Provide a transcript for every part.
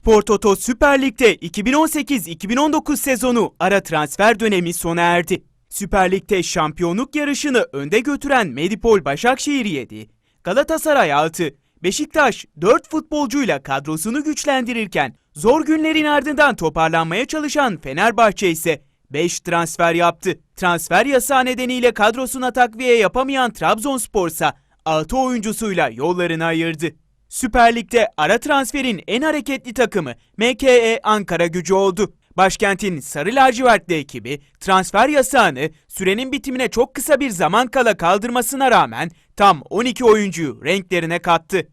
Spor Toto Süper Lig'de 2018-2019 sezonu ara transfer dönemi sona erdi. Süper Lig'de şampiyonluk yarışını önde götüren Medipol Başakşehir 7, Galatasaray 6, Beşiktaş 4 futbolcuyla kadrosunu güçlendirirken zor günlerin ardından toparlanmaya çalışan Fenerbahçe ise 5 transfer yaptı. Transfer yasağı nedeniyle kadrosuna takviye yapamayan Trabzonspor ise 6 oyuncusuyla yollarını ayırdı. Süper Lig'de ara transferin en hareketli takımı MKE Ankara gücü oldu. Başkentin Sarı Lacivertli ekibi transfer yasağını sürenin bitimine çok kısa bir zaman kala kaldırmasına rağmen tam 12 oyuncuyu renklerine kattı.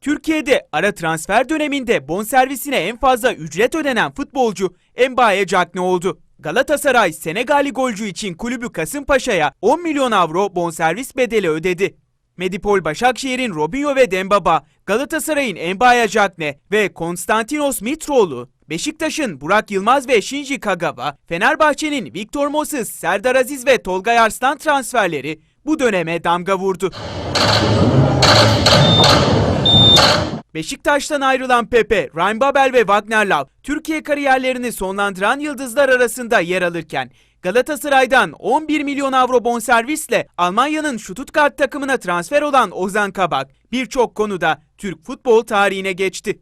Türkiye'de ara transfer döneminde bonservisine en fazla ücret ödenen futbolcu Mbaye Cakne oldu. Galatasaray Senegali golcü için kulübü Kasımpaşa'ya 10 milyon avro bonservis bedeli ödedi. Medipol Başakşehir'in Robinho ve Dembaba, Galatasaray'ın Mbaye Cakne ve Konstantinos Mitroğlu, Beşiktaş'ın Burak Yılmaz ve Shinji Kagawa, Fenerbahçe'nin Victor Moses, Serdar Aziz ve Tolgay Arslan transferleri bu döneme damga vurdu. Beşiktaş'tan ayrılan Pepe, Ryan Babel ve Wagner Love, Türkiye kariyerlerini sonlandıran yıldızlar arasında yer alırken, Galatasaray'dan 11 milyon avro bonservisle Almanya'nın Stuttgart takımına transfer olan Ozan Kabak, birçok konuda Türk futbol tarihine geçti.